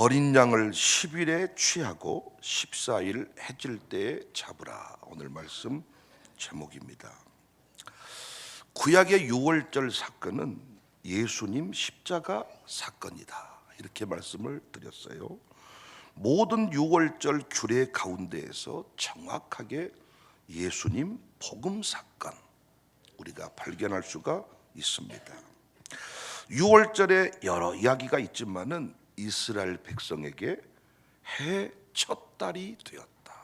어린 양을 10일에 취하고 14일 해질 때에 잡으라. 오늘 말씀 제목입니다. 구약의 유월절 사건은 예수님 십자가 사건이다. 이렇게 말씀을 드렸어요. 모든 유월절 규례 가운데에서 정확하게 예수님 복음 사건 우리가 발견할 수가 있습니다. 유월절에 여러 이야기가 있지만은 이스라엘 백성에게 해 첫 달이 되었다.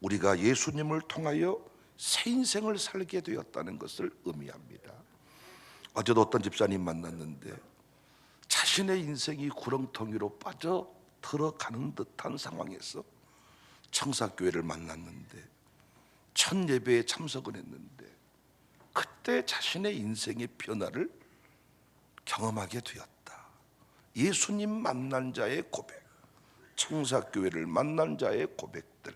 우리가 예수님을 통하여 새 인생을 살게 되었다는 것을 의미합니다. 어제도 어떤 집사님 만났는데 자신의 인생이 구렁텅이로 빠져 들어가는 듯한 상황에서 청사교회를 만났는데 첫 예배에 참석을 했는데 그때 자신의 인생의 변화를 경험하게 되었다. 예수님 만난 자의 고백, 청사교회를 만난 자의 고백들,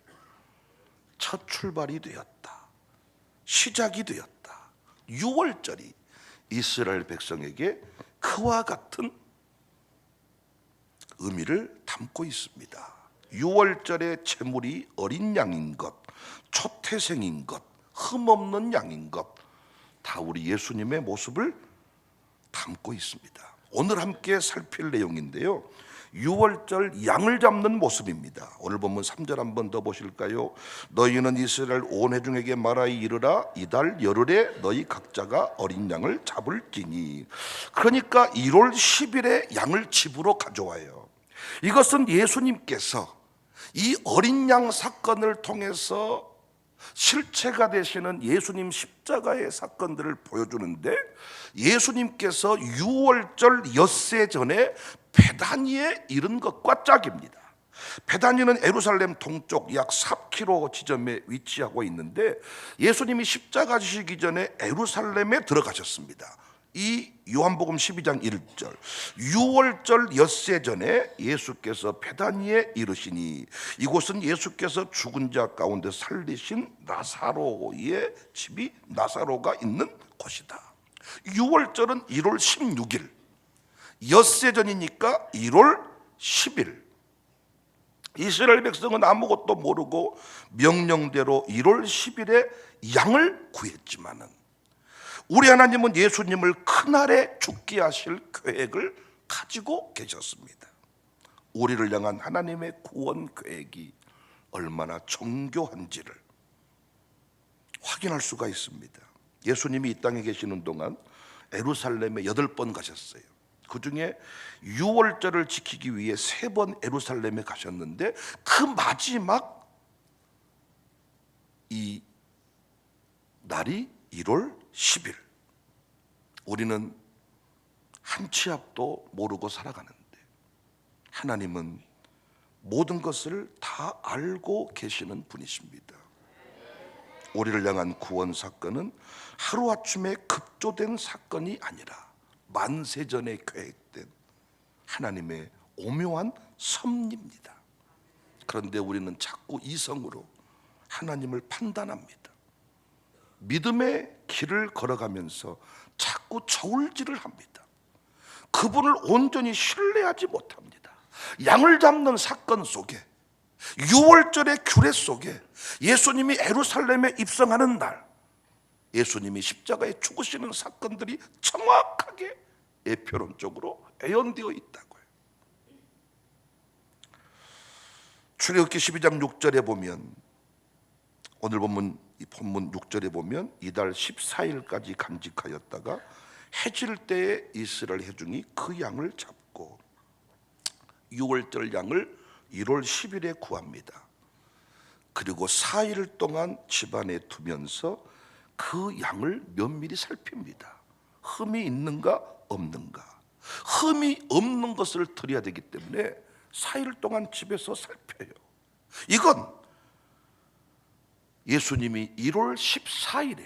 첫 출발이 되었다. 시작이 되었다. 6월절이 이스라엘 백성에게 그와 같은 의미를 담고 있습니다. 6월절의 제물이 어린 양인 것, 초태생인 것, 흠없는 양인 것, 다 우리 예수님의 모습을 담고 있습니다. 오늘 함께 살필 내용인데요. 6월절 양을 잡는 모습입니다. 오늘 본문 3절 한번 더 보실까요? 너희는 이스라엘 온 회중에게 말하이 이르라 이달 열흘에 너희 각자가 어린 양을 잡을지니 그러니까 1월 10일에 양을 집으로 가져와요. 이것은 예수님께서 이 어린 양 사건을 통해서 실체가 되시는 예수님 십자가의 사건들을 보여주는데 예수님께서 6월절 엿새 전에 베다니에 이른 것과 짝입니다. 베다니는 에루살렘 동쪽 약 4km 지점에 위치하고 있는데 예수님이 십자가 지시기 전에 에루살렘에 들어가셨습니다. 이 요한복음 12장 1절. 6월절 엿새 전에 예수께서 베다니에 이르시니 이곳은 예수께서 죽은 자 가운데 살리신 나사로의 집이 나사로가 있는 곳이다. 6월절은 1월 16일. 엿새 전이니까 1월 10일. 이스라엘 백성은 아무것도 모르고 명령대로 1월 10일에 양을 구했지만은 우리 하나님은 예수님을 그날에 죽게 하실 계획을 가지고 계셨습니다. 우리를 향한 하나님의 구원 계획이 얼마나 정교한지를 확인할 수가 있습니다. 예수님이 이 땅에 계시는 동안 에루살렘에 여덟 번 가셨어요. 그 중에 6월절을 지키기 위해 세 번 에루살렘에 가셨는데 그 마지막 이 날이 1월 10일. 우리는 한 치 앞도 모르고 살아가는데 하나님은 모든 것을 다 알고 계시는 분이십니다. 우리를 향한 구원 사건은 하루아침에 급조된 사건이 아니라 만세전에 계획된 하나님의 오묘한 섭리입니다. 그런데 우리는 자꾸 이성으로 하나님을 판단합니다. 믿음의 길을 걸어가면서 자꾸 저울질을 합니다. 그분을 온전히 신뢰하지 못합니다. 양을 잡는 사건 속에 6월절의 규례 속에 예수님이 에루살렘에 입성하는 날 예수님이 십자가에 죽으시는 사건들이 정확하게 예표론적으로 애연되어 있다고요. 출애굽기 12장 6절에 보면 오늘 본문 이 본문 6절에 보면 이달 14일까지 간직하였다가 해질 때에 이스라엘 회중이 그 양을 잡고 6월절 양을 1월 10일에 구합니다. 그리고 4일 동안 집안에 두면서 그 양을 면밀히 살핍니다. 흠이 있는가 없는가. 흠이 없는 것을 드려야 되기 때문에 4일 동안 집에서 살펴요. 이건 예수님이 1월 14일에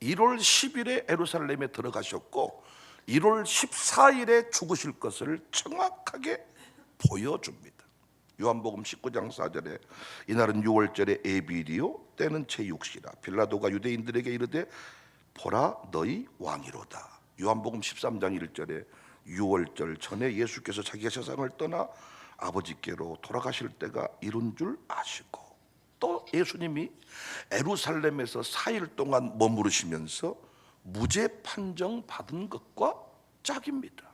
1월 10일에 에루살렘에 들어가셨고 1월 14일에 죽으실 것을 정확하게 보여줍니다. 요한복음 19장 4절에 이날은 6월절에 에비리오 때는 제6시라 빌라도가 유대인들에게 이르되 보라 너희 왕이로다. 요한복음 13장 1절에 유월절 전에 예수께서 자기가 세상을 떠나 아버지께로 돌아가실 때가 이른 줄 아시고 또 예수님이 에루살렘에서 4일 동안 머무르시면서 무죄 판정 받은 것과 짝입니다.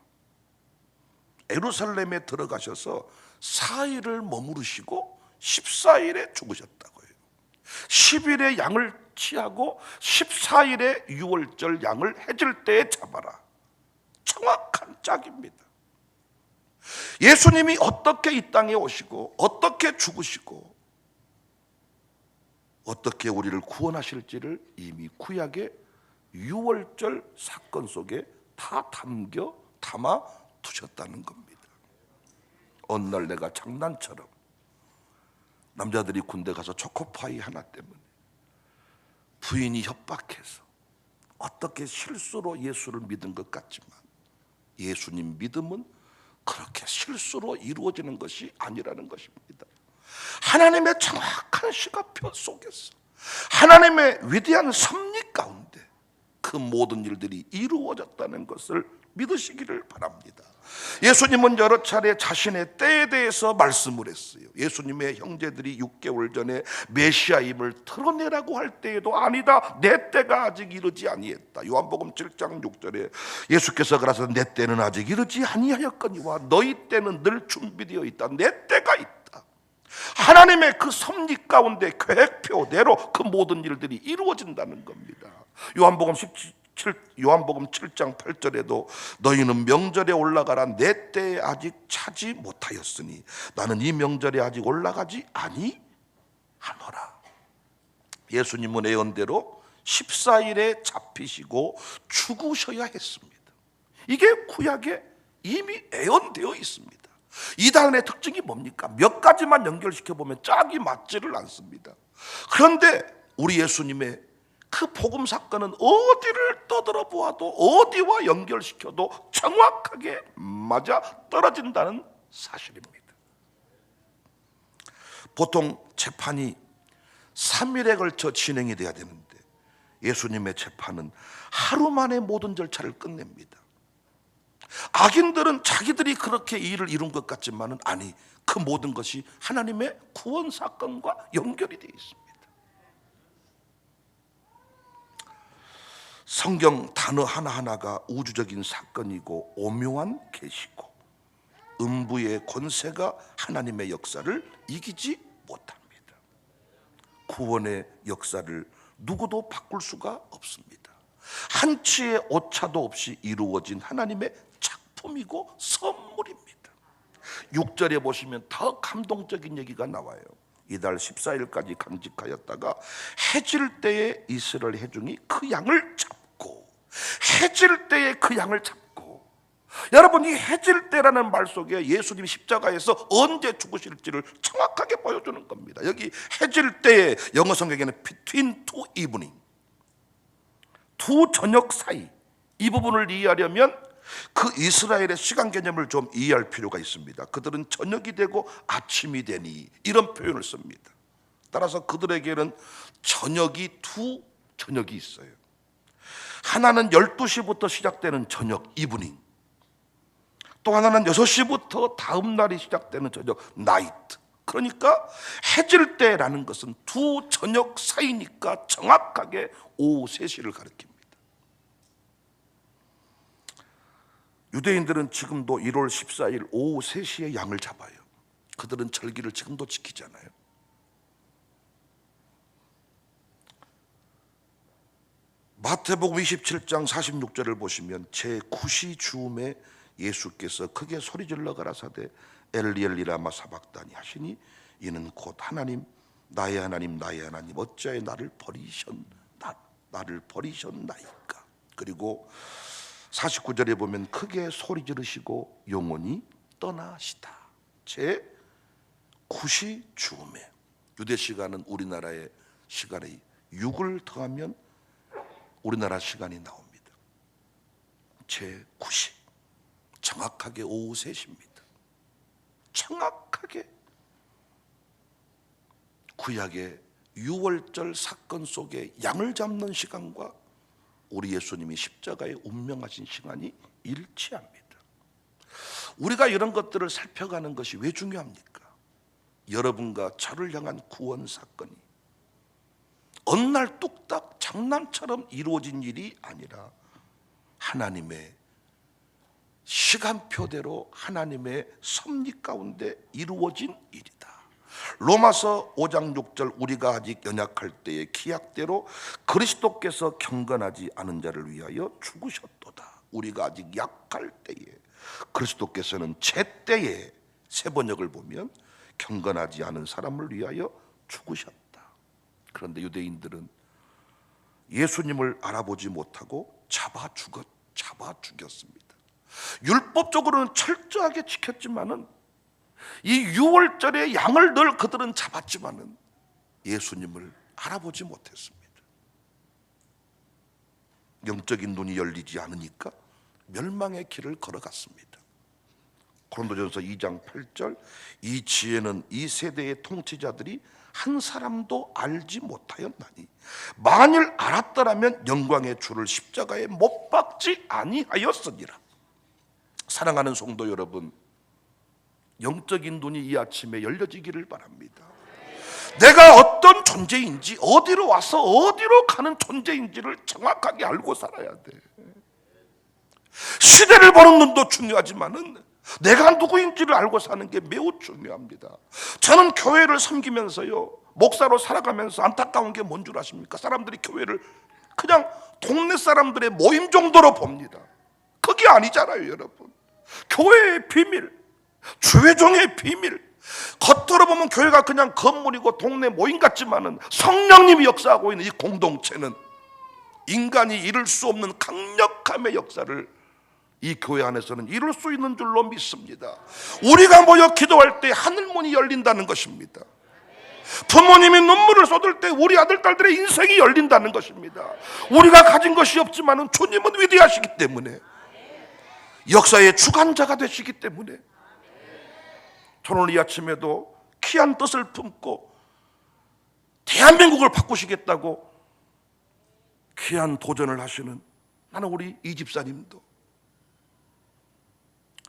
에루살렘에 들어가셔서 4일을 머무르시고 14일에 죽으셨다고요. 10일에 양을 취하고 14일에 유월절 양을 해질 때에 잡아라. 정확한 짝입니다. 예수님이 어떻게 이 땅에 오시고 어떻게 죽으시고 어떻게 우리를 구원하실지를 이미 구약의 유월절 사건 속에 다 담겨 담아 두셨다는 겁니다. 어느 날 내가 장난처럼 남자들이 군대 가서 초코파이 하나 때문에 부인이 협박해서 어떻게 실수로 예수를 믿은 것 같지만 예수님 믿음은 그렇게 실수로 이루어지는 것이 아니라는 것입니다. 하나님의 정확한 시각표 속에서 하나님의 위대한 섭리 가운데 그 모든 일들이 이루어졌다는 것을 믿으시기를 바랍니다. 예수님은 여러 차례 자신의 때에 대해서 말씀을 했어요. 예수님의 형제들이 6개월 전에 메시아임을 드러내라고 할 때에도 아니다. 내 때가 아직 이르지 아니했다. 요한복음 7장 6절에 예수께서 그래서 내 때는 아직 이르지 아니하였거니와 너희 때는 늘 준비되어 있다. 내 때가 있다. 하나님의 그 섭리 가운데 계획표대로 그 모든 일들이 이루어진다는 겁니다. 요한복음 17 요한복음 7장 8절에도 너희는 명절에 올라가라 내 때에 아직 차지 못하였으니 나는 이 명절에 아직 올라가지 아니하노라. 예수님은 예언대로 14일에 잡히시고 죽으셔야 했습니다. 이게 구약에 이미 예언되어 있습니다. 이단의 특징이 뭡니까? 몇 가지만 연결시켜 보면 짝이 맞지를 않습니다. 그런데 우리 예수님의 그 복음 사건은 어디를 떠들어 보아도 어디와 연결시켜도 정확하게 맞아 떨어진다는 사실입니다. 보통 재판이 3일에 걸쳐 진행이 돼야 되는데 예수님의 재판은 하루 만에 모든 절차를 끝냅니다. 악인들은 자기들이 그렇게 일을 이룬 것 같지만은 아니 그 모든 것이 하나님의 구원 사건과 연결이 되어 있습니다. 성경 단어 하나하나가 우주적인 사건이고 오묘한 계시고 음부의 권세가 하나님의 역사를 이기지 못합니다. 구원의 역사를 누구도 바꿀 수가 없습니다. 한치의 오차도 없이 이루어진 하나님의 작품이고 선물입니다. 6절에 보시면 더 감동적인 얘기가 나와요. 이달 14일까지 강직하였다가 해질 때에 이스라엘 회중이 그 양을 잡고 해질 때에 그 양을 잡고 여러분 이 해질 때라는 말 속에 예수님이 십자가에서 언제 죽으실지를 정확하게 보여주는 겁니다. 여기 해질 때에 영어 성경에는 between two evening 두 저녁 사이 이 부분을 이해하려면 그 이스라엘의 시간 개념을 좀 이해할 필요가 있습니다. 그들은 저녁이 되고 아침이 되니 이런 표현을 씁니다. 따라서 그들에게는 저녁이 두 저녁이 있어요. 하나는 12시부터 시작되는 저녁 이브닝. 또 하나는 6시부터 다음 날이 시작되는 저녁 나이트. 그러니까 해질 때라는 것은 두 저녁 사이니까 정확하게 오후 3시를 가리킵니다. 유대인들은 지금도 1월 14일 오후 3시에 양을 잡아요. 그들은 절기를 지금도 지키잖아요. 마태복음 27장 46절을 보시면 제 9시 주음에 예수께서 크게 소리질러 가라사대 엘리엘리라마 사박다니 하시니 이는 곧 하나님 나의 하나님 나의 하나님 어찌하여 나를 버리셨 나, 나를 버리셨나이까 그리고 49절에 보면 크게 소리 지르시고 영원히 떠나시다. 제 9시 주음에 유대 시간은 우리나라의 시간에 6을 더하면 우리나라 시간이 나옵니다. 제 9시 정확하게 오후 3시입니다. 정확하게 구약의 유월절 사건 속에 양을 잡는 시간과 우리 예수님이 십자가에 운명하신 시간이 일치합니다. 우리가 이런 것들을 살펴가는 것이 왜 중요합니까? 여러분과 저를 향한 구원 사건이 어느 날 뚝딱 장난처럼 이루어진 일이 아니라 하나님의 시간표대로 하나님의 섭리 가운데 이루어진 일이다. 로마서 5장 6절 우리가 아직 연약할 때의 기약대로 그리스도께서 경건하지 않은 자를 위하여 죽으셨도다. 우리가 아직 약할 때에 그리스도께서는 제때에 세 번역을 보면 경건하지 않은 사람을 위하여 죽으셨다. 그런데 유대인들은 예수님을 알아보지 못하고 잡아 죽었 잡아 죽였습니다. 율법적으로는 철저하게 지켰지만은 이 유월절에 양을 늘 그들은 잡았지만은 예수님을 알아보지 못했습니다. 영적인 눈이 열리지 않으니까 멸망의 길을 걸어갔습니다. 고린도전서 2장 8절 이 지혜는 이 세대의 통치자들이 한 사람도 알지 못하였나니 만일 알았더라면 영광의 주를 십자가에 못 박지 아니하였으니라. 사랑하는 성도 여러분, 영적인 눈이 이 아침에 열려지기를 바랍니다. 내가 어떤 존재인지, 어디로 와서 어디로 가는 존재인지를 정확하게 알고 살아야 돼. 시대를 보는 눈도 중요하지만은 내가 누구인지를 알고 사는 게 매우 중요합니다. 저는 교회를 섬기면서요, 목사로 살아가면서 안타까운 게 뭔 줄 아십니까? 사람들이 교회를 그냥 동네 사람들의 모임 정도로 봅니다. 그게 아니잖아요, 여러분. 교회의 비밀, 주회종의 비밀. 겉으로 보면 교회가 그냥 건물이고 동네 모임 같지만은 성령님이 역사하고 있는 이 공동체는 인간이 이룰 수 없는 강력함의 역사를 이 교회 안에서는 이룰 수 있는 줄로 믿습니다. 우리가 모여 기도할 때 하늘 문이 열린다는 것입니다. 부모님이 눈물을 쏟을 때 우리 아들 딸들의 인생이 열린다는 것입니다. 우리가 가진 것이 없지만은 주님은 위대하시기 때문에 역사의 주관자가 되시기 때문에 저는 이 아침에도 귀한 뜻을 품고 대한민국을 바꾸시겠다고 귀한 도전을 하시는 나는 우리 이 집사님도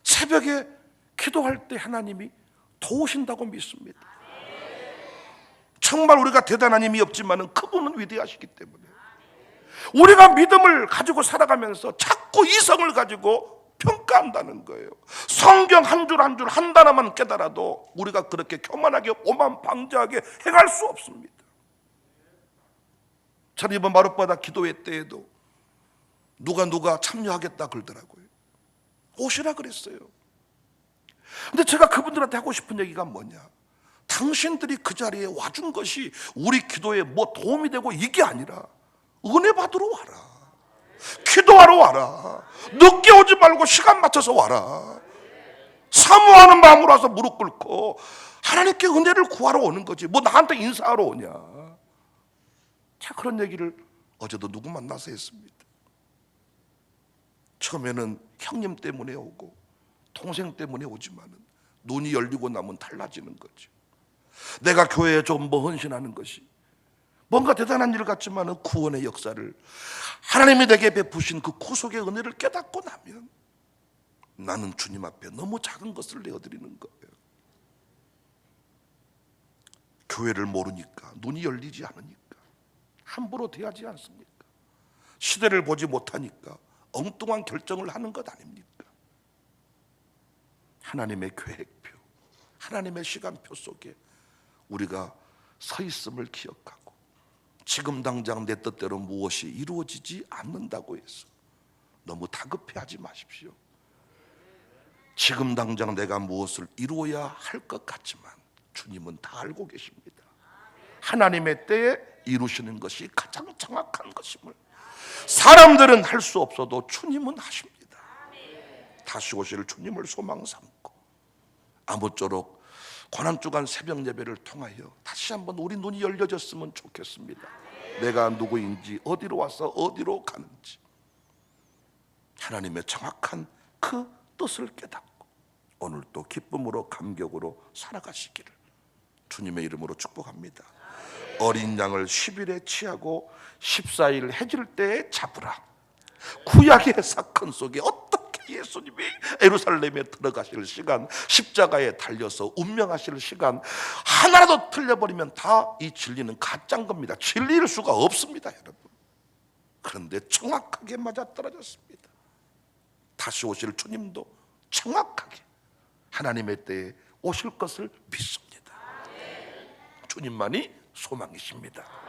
새벽에 기도할 때 하나님이 도우신다고 믿습니다. 정말 우리가 대단한 힘이 없지만은 그분은 위대하시기 때문에 우리가 믿음을 가지고 살아가면서 자꾸 이성을 가지고 평가한다는 거예요. 성경 한 줄 한 줄 한 단어만 깨달아도 우리가 그렇게 교만하게 오만 방자하게 행할 수 없습니다. 저는 이번 마룻바다 기도회 때에도 누가 누가 참여하겠다 그러더라고요. 오시라 그랬어요. 근데 제가 그분들한테 하고 싶은 얘기가 뭐냐? 당신들이 그 자리에 와준 것이 우리 기도에 뭐 도움이 되고 이게 아니라 은혜 받으러 와라. 기도하러 와라. 늦게 오지 말고 시간 맞춰서 와라. 사모하는 마음으로 와서 무릎 꿇고 하나님께 은혜를 구하러 오는 거지. 뭐 나한테 인사하러 오냐. 자, 그런 얘기를 어제도 누구 만나서 했습니다. 처음에는 형님 때문에 오고 동생 때문에 오지만은 눈이 열리고 나면 달라지는 거죠. 내가 교회에 좀 뭐 헌신하는 것이 뭔가 대단한 일 같지만은 구원의 역사를 하나님이 내게 베푸신 그 구속의 은혜를 깨닫고 나면 나는 주님 앞에 너무 작은 것을 내어드리는 거예요. 교회를 모르니까 눈이 열리지 않으니까 함부로 대하지 않습니까? 시대를 보지 못하니까 엉뚱한 결정을 하는 것 아닙니까? 하나님의 계획표, 하나님의 시간표 속에 우리가 서 있음을 기억하고 지금 당장 내 뜻대로 무엇이 이루어지지 않는다고 해서 너무 다급해하지 마십시오. 지금 당장 내가 무엇을 이루어야 할 것 같지만 주님은 다 알고 계십니다. 하나님의 때에 이루시는 것이 가장 정확한 것임을 사람들은 할 수 없어도 주님은 하십니다. 다시 오실 주님을 소망 삼고 아무쪼록 고난 주간 새벽 예배를 통하여 다시 한번 우리 눈이 열려졌으면 좋겠습니다. 내가 누구인지 어디로 와서 어디로 가는지 하나님의 정확한 그 뜻을 깨닫고 오늘 또 기쁨으로 감격으로 살아가시기를 주님의 이름으로 축복합니다. 어린 양을 10일에 취하고 14일 해질 때에 잡으라. 구약의 사건 속에 어떻게 예수님이 에루살렘에 들어가실 시간, 십자가에 달려서 운명하실 시간 하나라도 틀려버리면 다 이 진리는 가짜인 겁니다. 진리일 수가 없습니다, 여러분. 그런데 정확하게 맞아 떨어졌습니다. 다시 오실 주님도 정확하게 하나님의 때에 오실 것을 믿습니다. 주님만이 소망이십니다.